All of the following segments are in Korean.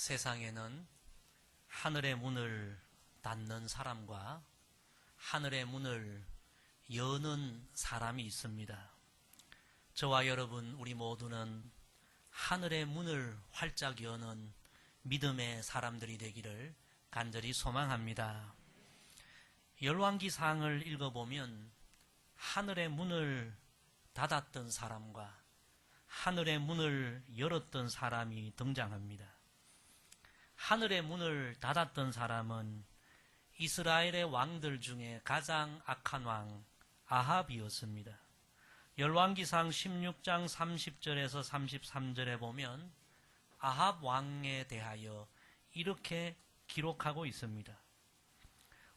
세상에는 하늘의 문을 닫는 사람과 하늘의 문을 여는 사람이 있습니다. 저와 여러분, 우리 모두는 하늘의 문을 활짝 여는 믿음의 사람들이 되기를 간절히 소망합니다. 열왕기상을 읽어보면 하늘의 문을 닫았던 사람과 하늘의 문을 열었던 사람이 등장합니다. 하늘의 문을 닫았던 사람은 이스라엘의 왕들 중에 가장 악한 왕 아합이었습니다. 열왕기상 16장 30절에서 33절에 보면 아합 왕에 대하여 이렇게 기록하고 있습니다.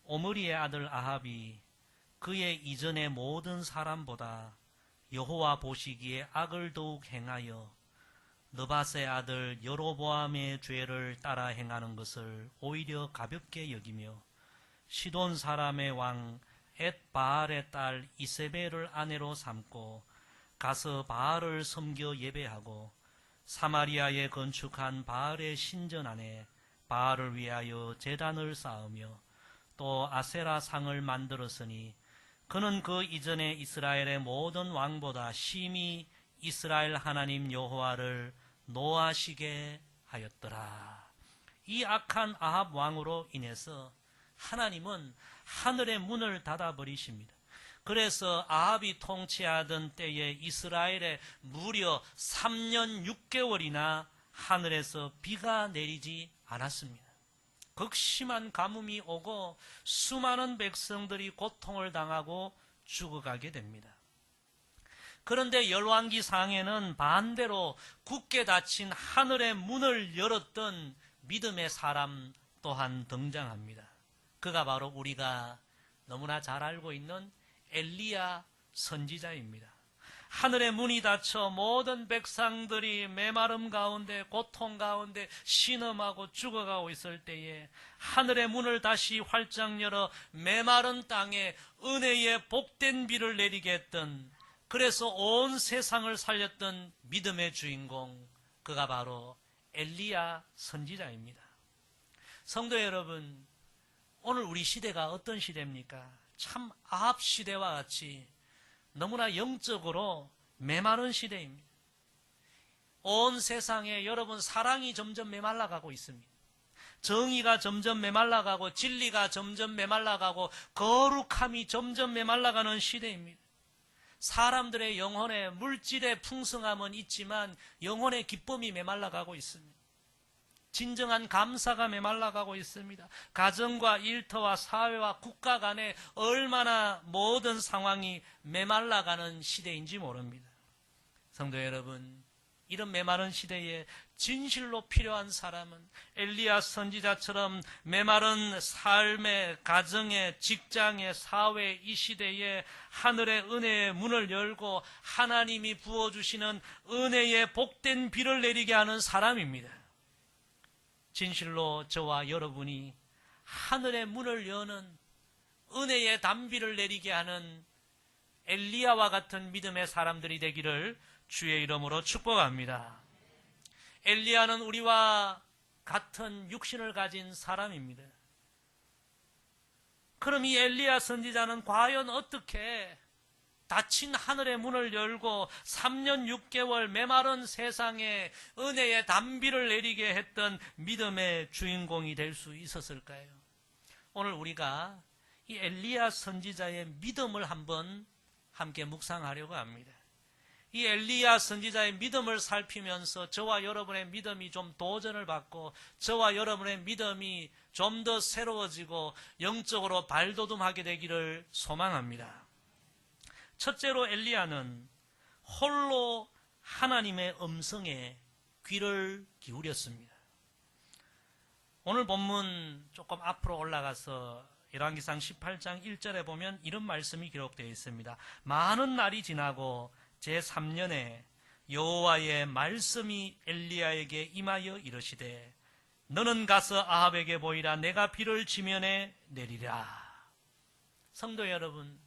오므리의 아들 아합이 그의 이전의 모든 사람보다 여호와 보시기에 악을 더욱 행하여 느바스의 아들 여로보암의 죄를 따라 행하는 것을 오히려 가볍게 여기며 시돈 사람의 왕 엣바알의 딸 이세벨을 아내로 삼고 가서 바알을 섬겨 예배하고 사마리아에 건축한 바알의 신전 안에 바알을 위하여 제단을 쌓으며 또 아세라 상을 만들었으니 그는 그 이전에 이스라엘의 모든 왕보다 심히 이스라엘 하나님 여호와를 노하시게 하였더라. 이 악한 아합 왕으로 인해서 하나님은 하늘의 문을 닫아 버리십니다. 그래서 아합이 통치하던 때에 이스라엘에 무려 3년 6개월이나 하늘에서 비가 내리지 않았습니다. 극심한 가뭄이 오고 수많은 백성들이 고통을 당하고 죽어가게 됩니다. 그런데 열왕기 상에는 반대로 굳게 닫힌 하늘의 문을 열었던 믿음의 사람 또한 등장합니다. 그가 바로 우리가 너무나 잘 알고 있는 엘리야 선지자입니다. 하늘의 문이 닫혀 모든 백성들이 메마름 가운데 고통 가운데 신음하고 죽어가고 있을 때에 하늘의 문을 다시 활짝 열어 메마른 땅에 은혜의 복된 비를 내리게 했던 그래서 온 세상을 살렸던 믿음의 주인공 그가 바로 엘리야 선지자입니다. 성도 여러분, 오늘 우리 시대가 어떤 시대입니까? 참 아합 시대와 같이 너무나 영적으로 메마른 시대입니다. 온 세상에 여러분 사랑이 점점 메말라가고 있습니다. 정의가 점점 메말라가고 진리가 점점 메말라가고 거룩함이 점점 메말라가는 시대입니다. 사람들의 영혼의 물질의 풍성함은 있지만 영혼의 기쁨이 메말라가고 있습니다. 진정한 감사가 메말라가고 있습니다. 가정과 일터와 사회와 국가 간에 얼마나 모든 상황이 메말라가는 시대인지 모릅니다. 성도 여러분, 이런 메마른 시대에 진실로 필요한 사람은 엘리야 선지자처럼 메마른 삶의 가정의 직장의 사회 이 시대에 하늘의 은혜의 문을 열고 하나님이 부어 주시는 은혜의 복된 비를 내리게 하는 사람입니다. 진실로 저와 여러분이 하늘의 문을 여는 은혜의 담비를 내리게 하는 엘리야와 같은 믿음의 사람들이 되기를 주의 이름으로 축복합니다. 엘리야는 우리와 같은 육신을 가진 사람입니다. 그럼 이 엘리야 선지자는 과연 어떻게 닫힌 하늘의 문을 열고 3년 6개월 메마른 세상에 은혜의 담비를 내리게 했던 믿음의 주인공이 될 수 있었을까요? 오늘 우리가 이 엘리야 선지자의 믿음을 한번 함께 묵상하려고 합니다. 이 엘리야 선지자의 믿음을 살피면서 저와 여러분의 믿음이 좀 도전을 받고 저와 여러분의 믿음이 좀 더 새로워지고 영적으로 발돋움하게 되기를 소망합니다. 첫째로 엘리야는 홀로 하나님의 음성에 귀를 기울였습니다. 오늘 본문 조금 앞으로 올라가서 열왕기상 18장 1절에 보면 이런 말씀이 기록되어 있습니다. 많은 날이 지나고 제3년에 여호와의 말씀이 엘리야에게 임하여 이르시되 너는 가서 아합에게 보이라 내가 비를 지면에 내리라. 성도 여러분,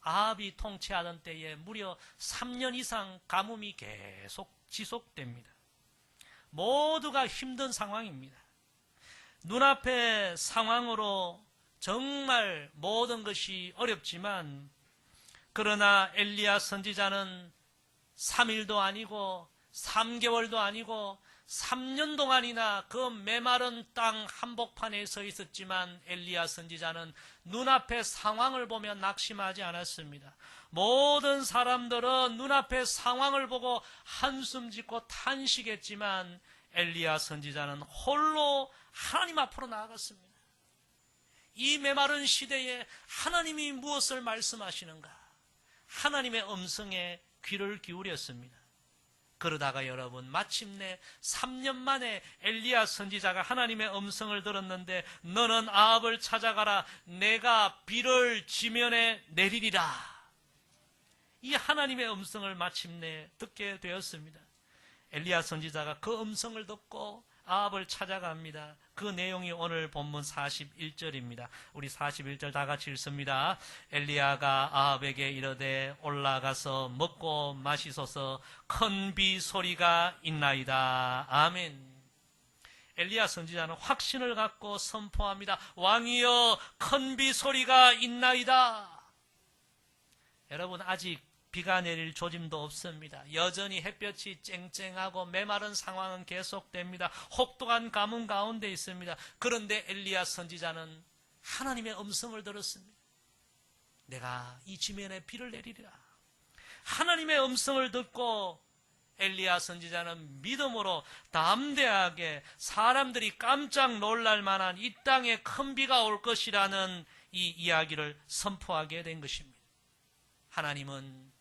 아합이 통치하던 때에 무려 3년 이상 가뭄이 계속 지속됩니다. 모두가 힘든 상황입니다. 눈앞의 상황으로 정말 모든 것이 어렵지만 그러나 엘리야 선지자는 3일도 아니고 3개월도 아니고 3년 동안이나 그 메마른 땅 한복판에 서 있었지만 엘리야 선지자는 눈앞의 상황을 보며 낙심하지 않았습니다. 모든 사람들은 눈앞의 상황을 보고 한숨 짓고 탄식했지만 엘리야 선지자는 홀로 하나님 앞으로 나아갔습니다. 이 메마른 시대에 하나님이 무엇을 말씀하시는가? 하나님의 음성에 귀를 기울였습니다. 그러다가 여러분 마침내 3년 만에 엘리야 선지자가 하나님의 음성을 들었는데 너는 아합을 찾아가라 내가 비를 지면에 내리리라. 이 하나님의 음성을 마침내 듣게 되었습니다. 엘리야 선지자가 그 음성을 듣고 아합을 찾아갑니다. 그 내용이 오늘 본문 41절입니다. 우리 41절 다 같이 읽습니다. 엘리야가 아합에게 이르되 올라가서 먹고 마시소서 큰 비 소리가 있나이다. 아멘. 엘리야 선지자는 확신을 갖고 선포합니다. 왕이여 큰 비 소리가 있나이다. 여러분 아직 비가 내릴 조짐도 없습니다. 여전히 햇볕이 쨍쨍하고 메마른 상황은 계속됩니다. 혹독한 가뭄 가운데 있습니다. 그런데 엘리야 선지자는 하나님의 음성을 들었습니다. 내가 이 지면에 비를 내리리라. 하나님의 음성을 듣고 엘리야 선지자는 믿음으로 담대하게 사람들이 깜짝 놀랄 만한 이 땅에 큰 비가 올 것이라는 이 이야기를 선포하게 된 것입니다. 하나님은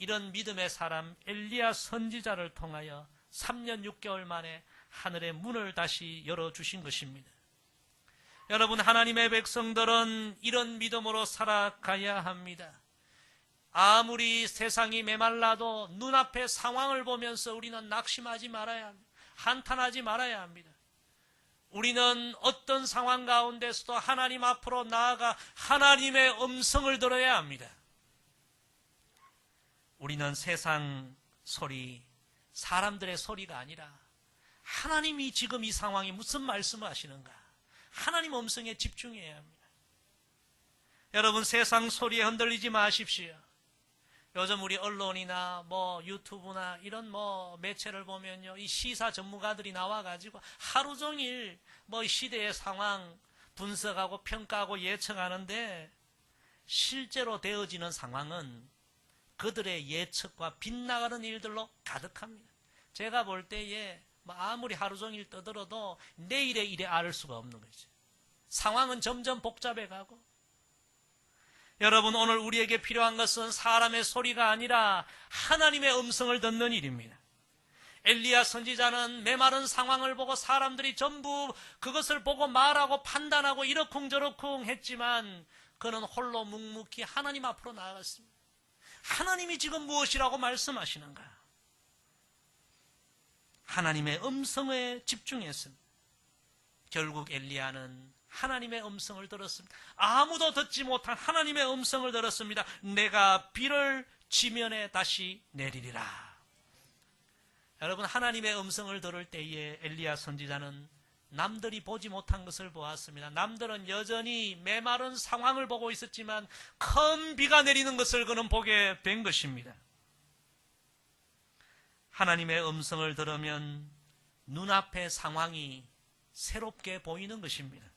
이런 믿음의 사람 엘리야 선지자를 통하여 3년 6개월 만에 하늘의 문을 다시 열어주신 것입니다. 여러분, 하나님의 백성들은 이런 믿음으로 살아가야 합니다. 아무리 세상이 메말라도 눈앞의 상황을 보면서 우리는 낙심하지 말아야 합니다. 한탄하지 말아야 합니다. 우리는 어떤 상황 가운데서도 하나님 앞으로 나아가 하나님의 음성을 들어야 합니다. 우리는 세상 소리, 사람들의 소리가 아니라 하나님이 지금 이 상황이 무슨 말씀을 하시는가? 하나님 음성에 집중해야 합니다. 여러분 세상 소리에 흔들리지 마십시오. 요즘 우리 언론이나 뭐 유튜브나 이런 뭐 매체를 보면요. 이 시사 전문가들이 나와가지고 하루 종일 뭐 시대의 상황 분석하고 평가하고 예측하는데 실제로 되어지는 상황은 그들의 예측과 빗나가는 일들로 가득합니다. 제가 볼 때에 뭐 아무리 하루 종일 떠들어도 내일의 일에 알 수가 없는 거죠. 상황은 점점 복잡해 가고 여러분 오늘 우리에게 필요한 것은 사람의 소리가 아니라 하나님의 음성을 듣는 일입니다. 엘리야 선지자는 메마른 상황을 보고 사람들이 전부 그것을 보고 말하고 판단하고 이러쿵저러쿵 했지만 그는 홀로 묵묵히 하나님 앞으로 나아갔습니다. 하나님이 지금 무엇이라고 말씀하시는가? 하나님의 음성에 집중했습니다. 결국 엘리야는 하나님의 음성을 들었습니다. 아무도 듣지 못한 하나님의 음성을 들었습니다. 내가 비를 지면에 다시 내리리라. 여러분 하나님의 음성을 들을 때에 엘리야 선지자는 남들이 보지 못한 것을 보았습니다. 남들은 여전히 메마른 상황을 보고 있었지만 큰 비가 내리는 것을 그는 보게 된 것입니다. 하나님의 음성을 들으면 눈앞의 상황이 새롭게 보이는 것입니다.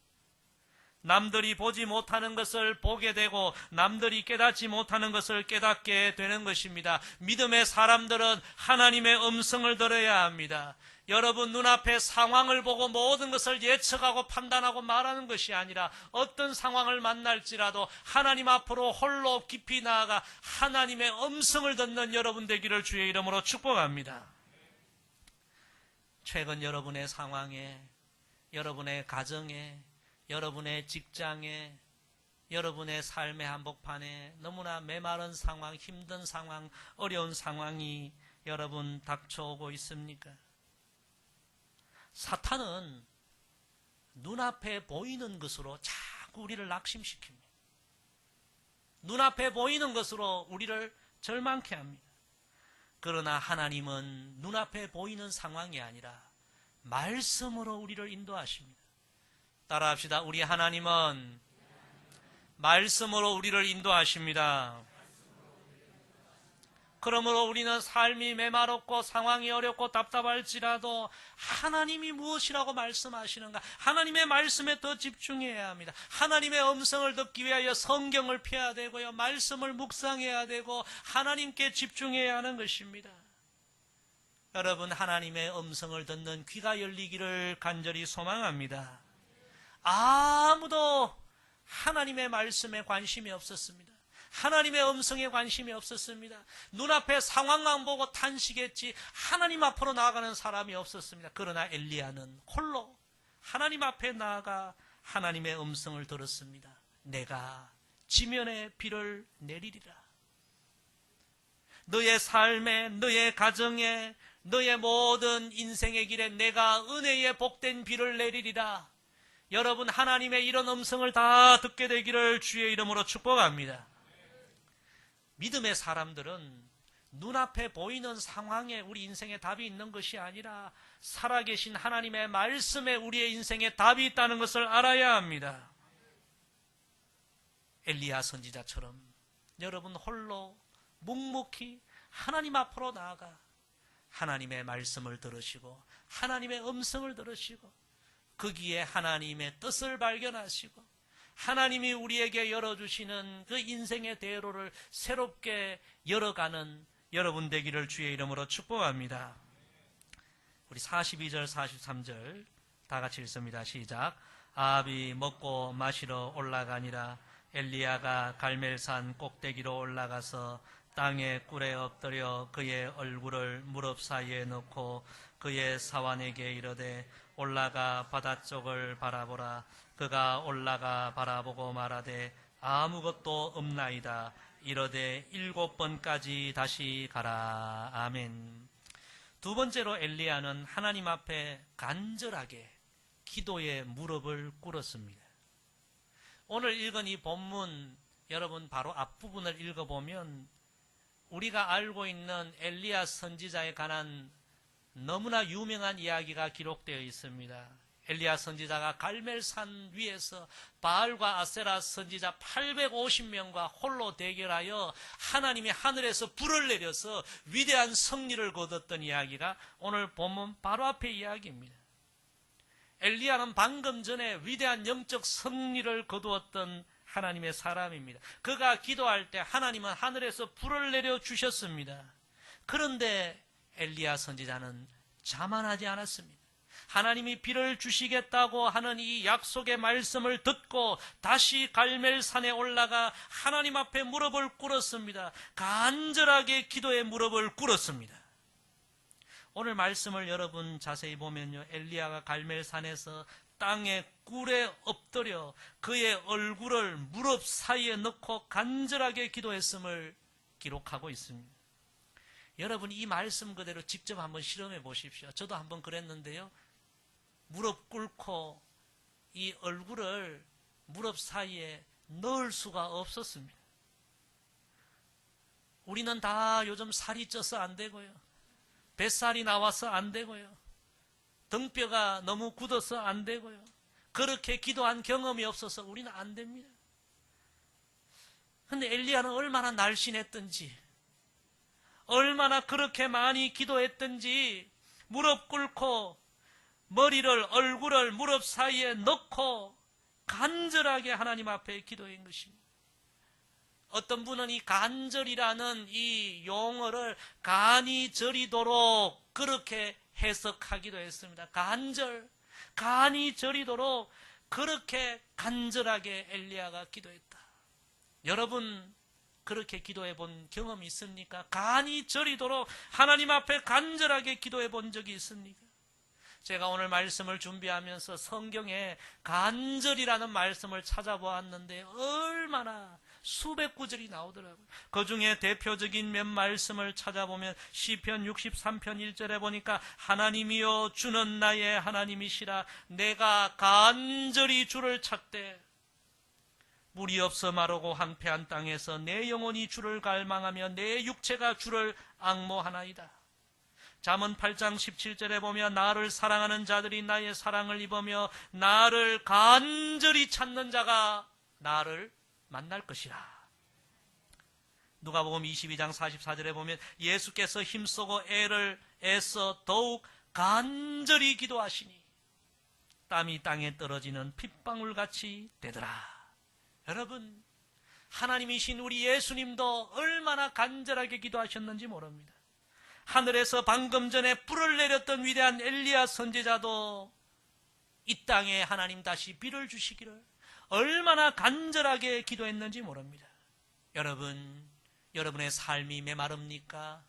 남들이 보지 못하는 것을 보게 되고 남들이 깨닫지 못하는 것을 깨닫게 되는 것입니다. 믿음의 사람들은 하나님의 음성을 들어야 합니다. 여러분 눈앞에 상황을 보고 모든 것을 예측하고 판단하고 말하는 것이 아니라 어떤 상황을 만날지라도 하나님 앞으로 홀로 깊이 나아가 하나님의 음성을 듣는 여러분 되기를 주의 이름으로 축복합니다. 최근 여러분의 상황에, 여러분의 가정에, 여러분의 직장에, 여러분의 삶의 한복판에 너무나 메마른 상황, 힘든 상황, 어려운 상황이 여러분 닥쳐오고 있습니까? 사탄은 눈앞에 보이는 것으로 자꾸 우리를 낙심시킵니다. 눈앞에 보이는 것으로 우리를 절망케 합니다. 그러나 하나님은 눈앞에 보이는 상황이 아니라 말씀으로 우리를 인도하십니다. 따라 합시다. 우리 하나님은 말씀으로 우리를 인도하십니다. 그러므로 우리는 삶이 메마롭고 상황이 어렵고 답답할지라도 하나님이 무엇이라고 말씀하시는가? 하나님의 말씀에 더 집중해야 합니다. 하나님의 음성을 듣기 위하여 성경을 펴야 되고요. 말씀을 묵상해야 되고 하나님께 집중해야 하는 것입니다. 여러분 하나님의 음성을 듣는 귀가 열리기를 간절히 소망합니다. 아무도 하나님의 말씀에 관심이 없었습니다. 하나님의 음성에 관심이 없었습니다. 눈앞에 상황만 보고 탄식했지 하나님 앞으로 나아가는 사람이 없었습니다. 그러나 엘리야는 홀로 하나님 앞에 나아가 하나님의 음성을 들었습니다. 내가 지면에 비를 내리리라. 너의 삶에, 너의 가정에, 너의 모든 인생의 길에 내가 은혜의 복된 비를 내리리라. 여러분 하나님의 이런 음성을 다 듣게 되기를 주의 이름으로 축복합니다. 믿음의 사람들은 눈앞에 보이는 상황에 우리 인생에 답이 있는 것이 아니라 살아계신 하나님의 말씀에 우리의 인생에 답이 있다는 것을 알아야 합니다. 엘리야 선지자처럼 여러분 홀로 묵묵히 하나님 앞으로 나아가 하나님의 말씀을 들으시고 하나님의 음성을 들으시고 거기에 하나님의 뜻을 발견하시고 하나님이 우리에게 열어주시는 그 인생의 대로를 새롭게 열어가는 여러분 되기를 주의 이름으로 축복합니다. 우리 42절, 43절 다 같이 읽습니다. 시작. 아합이 먹고 마시러 올라가니라 엘리야가 갈멜산 꼭대기로 올라가서 땅에 꿀에 엎드려 그의 얼굴을 무릎 사이에 넣고 그의 사환에게 이르되 올라가 바다 쪽을 바라보라. 그가 올라가 바라보고 말하되 아무것도 없나이다. 이러되 일곱 번까지 다시 가라. 아멘. 두 번째로 엘리야는 하나님 앞에 간절하게 기도의 무릎을 꿇었습니다. 오늘 읽은 이 본문 여러분 바로 앞부분을 읽어보면 우리가 알고 있는 엘리야 선지자에 관한 너무나 유명한 이야기가 기록되어 있습니다. 엘리야 선지자가 갈멜산 위에서 바알과 아세라 선지자 850명과 홀로 대결하여 하나님이 하늘에서 불을 내려서 위대한 승리를 거뒀던 이야기가 오늘 본문 바로 앞의 이야기입니다. 엘리야는 방금 전에 위대한 영적 승리를 거두었던 하나님의 사람입니다. 그가 기도할 때 하나님은 하늘에서 불을 내려 주셨습니다. 그런데 엘리야 선지자는 자만하지 않았습니다. 하나님이 비를 주시겠다고 하는 이 약속의 말씀을 듣고 다시 갈멜산에 올라가 하나님 앞에 무릎을 꿇었습니다. 간절하게 기도의 무릎을 꿇었습니다. 오늘 말씀을 여러분 자세히 보면요. 엘리야가 갈멜산에서 땅에 꿀에 엎드려 그의 얼굴을 무릎 사이에 넣고 간절하게 기도했음을 기록하고 있습니다. 여러분 이 말씀 그대로 직접 한번 실험해 보십시오. 저도 한번 그랬는데요. 무릎 꿇고 이 얼굴을 무릎 사이에 넣을 수가 없었습니다. 우리는 다 요즘 살이 쪄서 안 되고요. 뱃살이 나와서 안 되고요. 등뼈가 너무 굳어서 안 되고요. 그렇게 기도한 경험이 없어서 우리는 안 됩니다. 근데 엘리야는 얼마나 날씬했던지 얼마나 그렇게 많이 기도했던지 무릎 꿇고 머리를 얼굴을 무릎 사이에 넣고 간절하게 하나님 앞에 기도한 것입니다. 어떤 분은 이 간절이라는 이 용어를 간이 저리도록 그렇게 해석하기도 했습니다. 간절, 간이 저리도록 그렇게 간절하게 엘리야가 기도했다. 여러분 그렇게 기도해 본 경험이 있습니까? 간이 저리도록 하나님 앞에 간절하게 기도해 본 적이 있습니까? 제가 오늘 말씀을 준비하면서 성경에 간절이라는 말씀을 찾아보았는데 얼마나 수백 구절이 나오더라고요. 그 중에 대표적인 몇 말씀을 찾아보면 시편 63편 1절에 보니까 하나님이여 주는 나의 하나님이시라 내가 간절히 주를 찾되 물이 없어 마르고 황폐한 땅에서 내 영혼이 주를 갈망하며 내 육체가 주를 악모하나이다. 잠언 8장 17절에 보면 나를 사랑하는 자들이 나의 사랑을 입으며 나를 간절히 찾는 자가 나를 만날 것이라. 누가복음 22장 44절에 보면 예수께서 힘쓰고 애를 애써 더욱 간절히 기도하시니 땀이 땅에 떨어지는 핏방울 같이 되더라. 여러분, 하나님이신 우리 예수님도 얼마나 간절하게 기도하셨는지 모릅니다. 하늘에서 방금 전에 불을 내렸던 위대한 엘리야 선지자도 이 땅에 하나님 다시 비를 주시기를 얼마나 간절하게 기도했는지 모릅니다. 여러분, 여러분의 삶이 메마릅니까?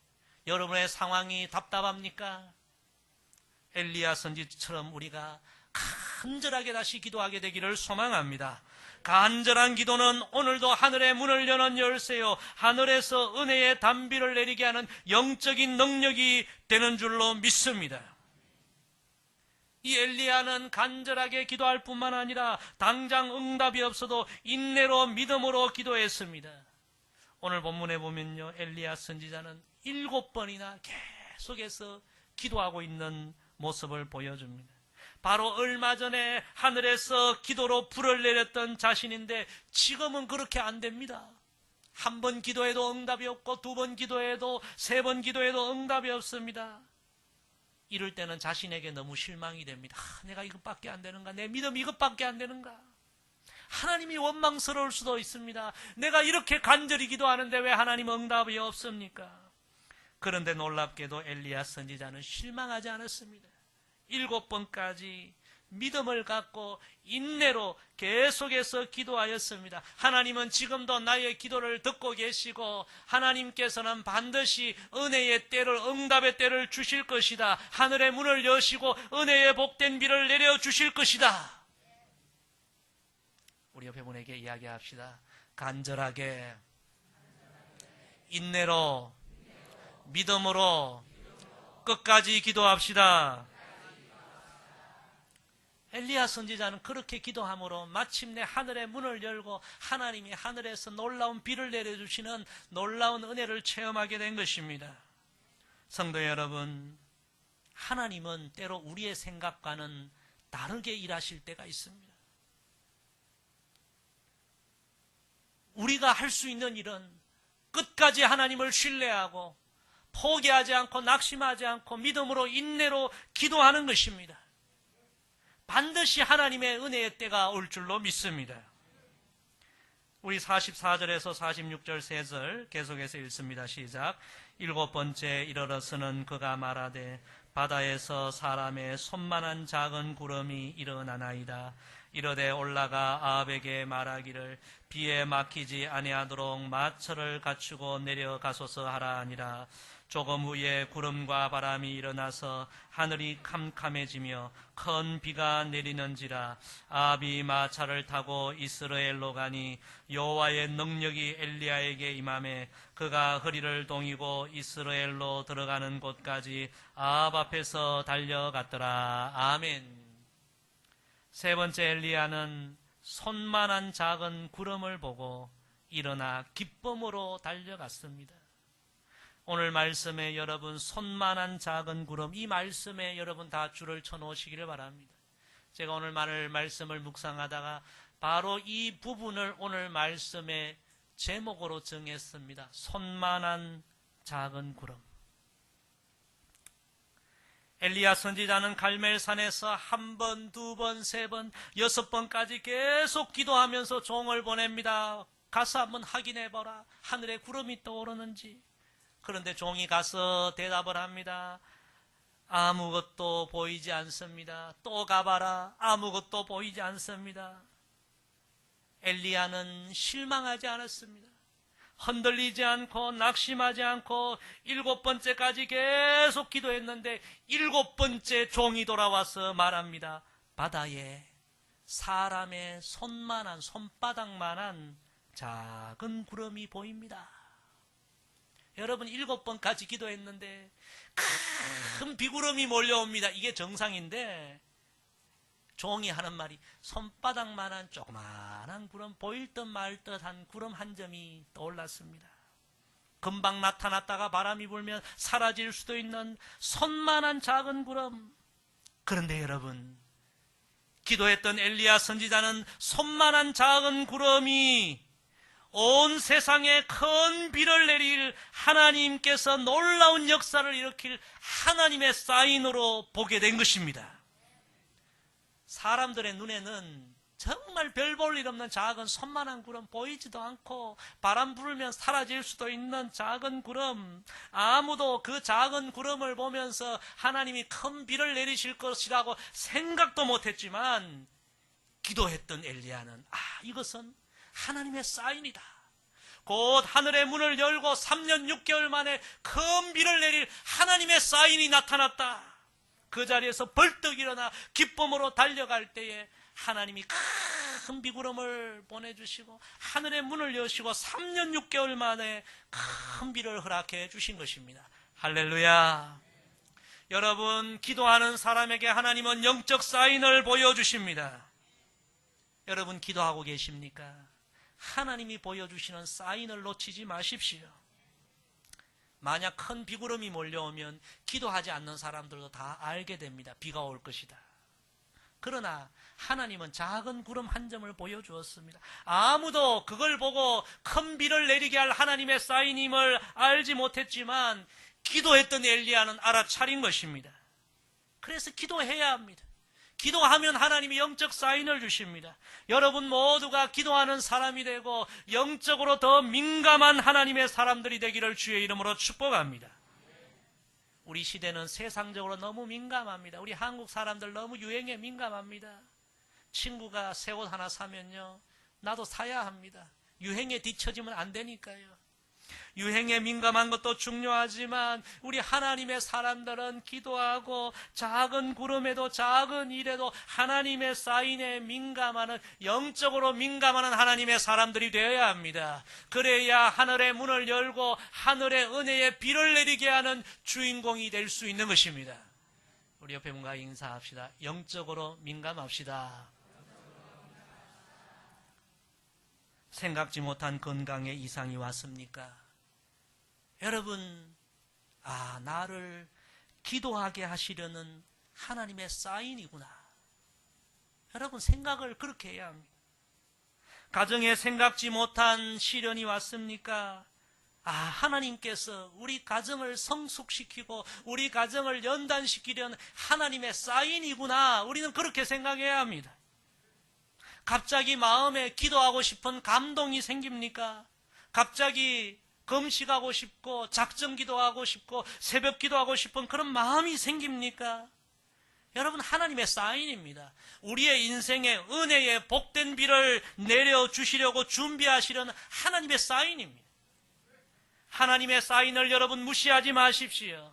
여러분의 상황이 답답합니까? 엘리야 선지처럼 우리가 간절하게 다시 기도하게 되기를 소망합니다. 간절한 기도는 오늘도 하늘의 문을 여는 열쇠요. 하늘에서 은혜의 담비를 내리게 하는 영적인 능력이 되는 줄로 믿습니다. 이 엘리야는 간절하게 기도할 뿐만 아니라 당장 응답이 없어도 인내로 믿음으로 기도했습니다. 오늘 본문에 보면요. 엘리야 선지자는 일곱 번이나 계속해서 기도하고 있는 모습을 보여줍니다. 바로 얼마 전에 하늘에서 기도로 불을 내렸던 자신인데 지금은 그렇게 안 됩니다. 한 번 기도해도 응답이 없고 두 번 기도해도 세 번 기도해도 응답이 없습니다. 이럴 때는 자신에게 너무 실망이 됩니다. 아, 내가 이것밖에 안 되는가? 내 믿음 이것밖에 안 되는가? 하나님이 원망스러울 수도 있습니다. 내가 이렇게 간절히 기도하는데 왜 하나님 응답이 없습니까? 그런데 놀랍게도 엘리야 선지자는 실망하지 않았습니다. 일곱 번까지 믿음을 갖고 인내로 계속해서 기도하였습니다. 하나님은 지금도 나의 기도를 듣고 계시고 하나님께서는 반드시 은혜의 때를 응답의 때를 주실 것이다. 하늘의 문을 여시고 은혜의 복된 비를 내려 주실 것이다. 우리 옆에 분에게 이야기합시다. 간절하게 인내로 믿음으로 끝까지 기도합시다. 엘리야 선지자는 그렇게 기도함으로 마침내 하늘의 문을 열고 하나님이 하늘에서 놀라운 비를 내려주시는 놀라운 은혜를 체험하게 된 것입니다. 성도 여러분, 하나님은 때로 우리의 생각과는 다르게 일하실 때가 있습니다. 우리가 할 수 있는 일은 끝까지 하나님을 신뢰하고 포기하지 않고 낙심하지 않고 믿음으로 인내로 기도하는 것입니다. 반드시 하나님의 은혜의 때가 올 줄로 믿습니다. 우리 44절에서 46절 3절 계속해서 읽습니다. 시작. 일곱 번째 이르러서는 그가 말하되 바다에서 사람의 손만한 작은 구름이 일어나나이다. 이르되 올라가 아합에게 말하기를 비에 막히지 아니하도록 마철을 갖추고 내려가소서 하라 하니라. 조금 후에 구름과 바람이 일어나서 하늘이 캄캄해지며 큰 비가 내리는지라 아비 마차를 타고 이스라엘로 가니 여호와의 능력이 엘리야에게 임함에 그가 허리를 동이고 이스라엘로 들어가는 곳까지 아합 앞에서 달려갔더라 아멘. 세 번째 엘리야는 손만한 작은 구름을 보고 일어나 기쁨으로 달려갔습니다. 오늘 말씀에 여러분 손만한 작은 구름 이 말씀에 여러분 다 줄을 쳐 놓으시기를 바랍니다. 제가 오늘 말 말씀을 묵상하다가 바로 이 부분을 오늘 말씀의 제목으로 정했습니다. 손만한 작은 구름. 엘리야 선지자는 갈멜산에서 한 번, 두 번, 세 번, 여섯 번까지 계속 기도하면서 종을 보냅니다. 가서 한번 확인해 보라. 하늘에 구름이 떠오르는지. 그런데 종이 가서 대답을 합니다. 아무것도 보이지 않습니다. 또 가봐라. 아무것도 보이지 않습니다. 엘리야는 실망하지 않았습니다. 흔들리지 않고 낙심하지 않고 일곱 번째까지 계속 기도했는데 일곱 번째 종이 돌아와서 말합니다. 바다에 사람의 손만한 손바닥만한 작은 구름이 보입니다. 여러분 일곱 번까지 기도했는데 큰 비구름이 몰려옵니다. 이게 정상인데 종이 하는 말이 손바닥만한 조그마한 구름 보일 듯 말 듯한 구름 한 점이 떠올랐습니다. 금방 나타났다가 바람이 불면 사라질 수도 있는 손만한 작은 구름. 그런데 여러분, 기도했던 엘리야 선지자는 손만한 작은 구름이 온 세상에 큰 비를 내릴 하나님께서 놀라운 역사를 일으킬 하나님의 사인으로 보게 된 것입니다. 사람들의 눈에는 정말 별 볼 일 없는 작은 손만한 구름 보이지도 않고 바람 불면 사라질 수도 있는 작은 구름 아무도 그 작은 구름을 보면서 하나님이 큰 비를 내리실 것이라고 생각도 못했지만 기도했던 엘리야는 아 이것은 하나님의 사인이다. 곧 하늘의 문을 열고 3년 6개월 만에 큰 비를 내릴 하나님의 사인이 나타났다. 그 자리에서 벌떡 일어나 기쁨으로 달려갈 때에 하나님이 큰 비구름을 보내주시고 하늘의 문을 여시고 3년 6개월 만에 큰 비를 허락해 주신 것입니다. 할렐루야. 여러분, 기도하는 사람에게 하나님은 영적 사인을 보여주십니다. 여러분, 기도하고 계십니까? 하나님이 보여주시는 사인을 놓치지 마십시오. 만약 큰 비구름이 몰려오면 기도하지 않는 사람들도 다 알게 됩니다. 비가 올 것이다. 그러나 하나님은 작은 구름 한 점을 보여주었습니다. 아무도 그걸 보고 큰 비를 내리게 할 하나님의 사인임을 알지 못했지만 기도했던 엘리야는 알아차린 것입니다. 그래서 기도해야 합니다. 기도하면 하나님이 영적 사인을 주십니다. 여러분 모두가 기도하는 사람이 되고 영적으로 더 민감한 하나님의 사람들이 되기를 주의 이름으로 축복합니다. 우리 시대는 세상적으로 너무 민감합니다. 우리 한국 사람들 너무 유행에 민감합니다. 친구가 새 옷 하나 사면요. 나도 사야 합니다. 유행에 뒤처지면 안 되니까요. 유행에 민감한 것도 중요하지만 우리 하나님의 사람들은 기도하고 작은 구름에도 작은 일에도 하나님의 사인에 민감하는 영적으로 민감하는 하나님의 사람들이 되어야 합니다. 그래야 하늘의 문을 열고 하늘의 은혜의 비를 내리게 하는 주인공이 될 수 있는 것입니다. 우리 옆에 뭔가 인사합시다. 영적으로 민감합시다. 생각지 못한 건강에 이상이 왔습니까? 여러분, 아, 나를 기도하게 하시려는 하나님의 사인이구나. 여러분, 생각을 그렇게 해야 합니다. 가정에 생각지 못한 시련이 왔습니까? 아, 하나님께서 우리 가정을 성숙시키고 우리 가정을 연단시키려는 하나님의 사인이구나. 우리는 그렇게 생각해야 합니다. 갑자기 마음에 기도하고 싶은 감동이 생깁니까? 갑자기 금식하고 싶고 작정 기도하고 싶고 새벽 기도하고 싶은 그런 마음이 생깁니까? 여러분 하나님의 사인입니다. 우리의 인생에 은혜의 복된 비를 내려 주시려고 준비하시려는 하나님의 사인입니다. 하나님의 사인을 여러분 무시하지 마십시오.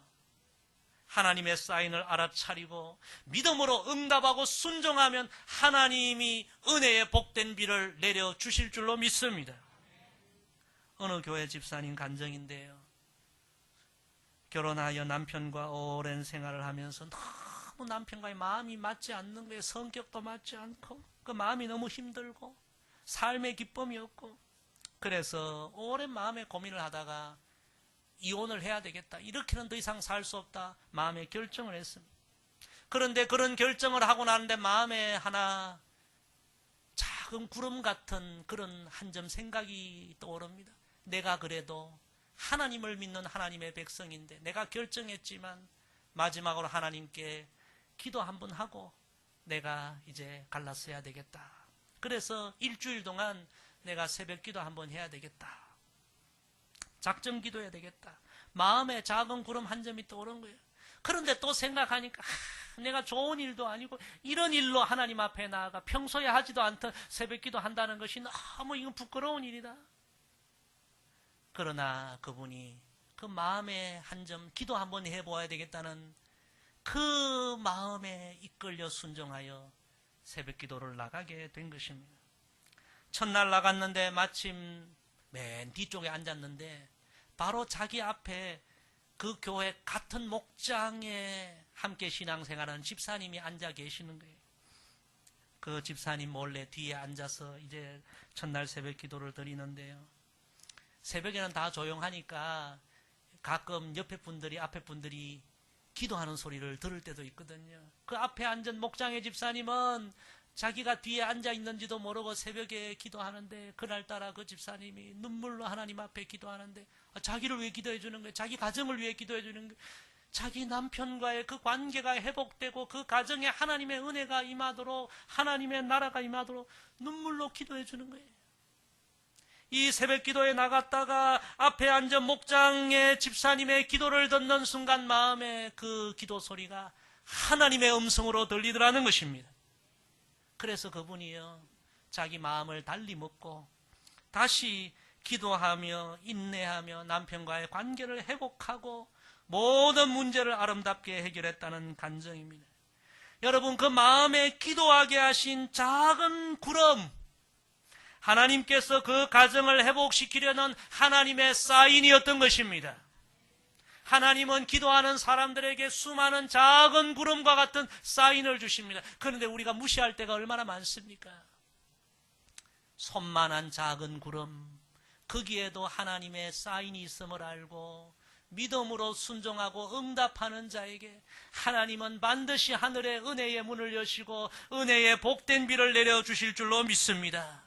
하나님의 사인을 알아차리고 믿음으로 응답하고 순종하면 하나님이 은혜의 복된 비를 내려 주실 줄로 믿습니다. 어느 교회 집사님 간정인데요. 결혼하여 남편과 오랜 생활을 하면서 너무 남편과의 마음이 맞지 않는 거예요. 성격도 맞지 않고 그 마음이 너무 힘들고 삶의 기쁨이 없고 그래서 오랜 마음의 고민을 하다가 이혼을 해야 되겠다. 이렇게는 더 이상 살 수 없다. 마음의 결정을 했습니다. 그런데 그런 결정을 하고 나는데 마음에 하나 작은 구름 같은 그런 한 점 생각이 떠오릅니다. 내가 그래도 하나님을 믿는 하나님의 백성인데 내가 결정했지만 마지막으로 하나님께 기도 한 번 하고 내가 이제 갈랐어야 되겠다. 그래서 일주일 동안 내가 새벽 기도 한 번 해야 되겠다. 작정 기도해야 되겠다. 마음에 작은 구름 한 점이 떠오른 거예요. 그런데 또 생각하니까 하, 내가 좋은 일도 아니고 이런 일로 하나님 앞에 나아가 평소에 하지도 않던 새벽 기도 한다는 것이 너무 이건 부끄러운 일이다. 그러나 그분이 그 마음에 한 점 기도 한번 해보아야 되겠다는 그 마음에 이끌려 순종하여 새벽 기도를 나가게 된 것입니다. 첫날 나갔는데 마침 맨 뒤쪽에 앉았는데 바로 자기 앞에 그 교회 같은 목장에 함께 신앙생활하는 집사님이 앉아 계시는 거예요. 그 집사님 몰래 뒤에 앉아서 이제 첫날 새벽 기도를 드리는데요. 새벽에는 다 조용하니까 가끔 옆에 분들이 앞에 분들이 기도하는 소리를 들을 때도 있거든요. 그 앞에 앉은 목장의 집사님은 자기가 뒤에 앉아 있는지도 모르고 새벽에 기도하는데 그날따라 그 집사님이 눈물로 하나님 앞에 기도하는데 아, 자기를 위해 기도해 주는 거예요. 자기 가정을 위해 기도해 주는 거예요. 자기 남편과의 그 관계가 회복되고 그 가정에 하나님의 은혜가 임하도록 하나님의 나라가 임하도록 눈물로 기도해 주는 거예요. 이 새벽 기도에 나갔다가 앞에 앉은 목장의 집사님의 기도를 듣는 순간 마음에 그 기도 소리가 하나님의 음성으로 들리더라는 것입니다. 그래서 그분이요, 자기 마음을 달리 먹고 다시 기도하며 인내하며 남편과의 관계를 회복하고 모든 문제를 아름답게 해결했다는 간증입니다. 여러분, 그 마음에 기도하게 하신 작은 구름, 하나님께서 그 가정을 회복시키려는 하나님의 사인이었던 것입니다. 하나님은 기도하는 사람들에게 수많은 작은 구름과 같은 사인을 주십니다. 그런데 우리가 무시할 때가 얼마나 많습니까? 손만한 작은 구름, 거기에도 하나님의 사인이 있음을 알고 믿음으로 순종하고 응답하는 자에게 하나님은 반드시 하늘의 은혜의 문을 여시고 은혜의 복된 비를 내려 주실 줄로 믿습니다.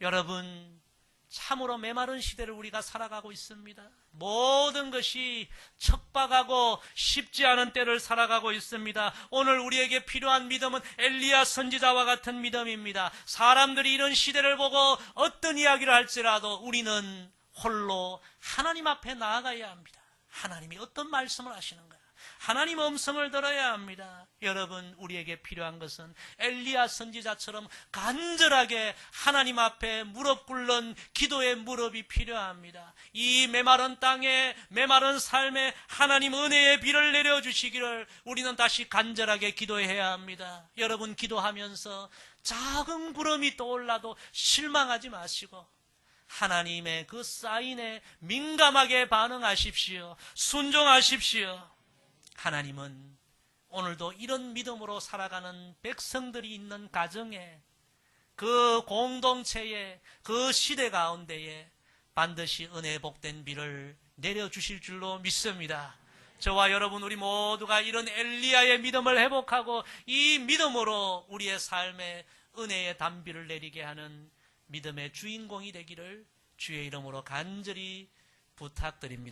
여러분, 참으로 메마른 시대를 우리가 살아가고 있습니다. 모든 것이 척박하고 쉽지 않은 때를 살아가고 있습니다. 오늘 우리에게 필요한 믿음은 엘리야 선지자와 같은 믿음입니다. 사람들이 이런 시대를 보고 어떤 이야기를 할지라도 우리는 홀로 하나님 앞에 나아가야 합니다. 하나님이 어떤 말씀을 하시는가? 하나님 음성을 들어야 합니다. 여러분, 우리에게 필요한 것은 엘리야 선지자처럼 간절하게 하나님 앞에 무릎 꿇는 기도의 무릎이 필요합니다. 이 메마른 땅에, 메마른 삶에 하나님 은혜의 비를 내려 주시기를 우리는 다시 간절하게 기도해야 합니다. 여러분, 기도하면서 작은 구름이 떠올라도 실망하지 마시고, 하나님의 그 사인에 민감하게 반응하십시오. 순종하십시오. 하나님은 오늘도 이런 믿음으로 살아가는 백성들이 있는 가정에 그 공동체에 그 시대 가운데에 반드시 은혜 복된 비를 내려주실 줄로 믿습니다. 저와 여러분 우리 모두가 이런 엘리야의 믿음을 회복하고 이 믿음으로 우리의 삶에 은혜의 단비를 내리게 하는 믿음의 주인공이 되기를 주의 이름으로 간절히 부탁드립니다.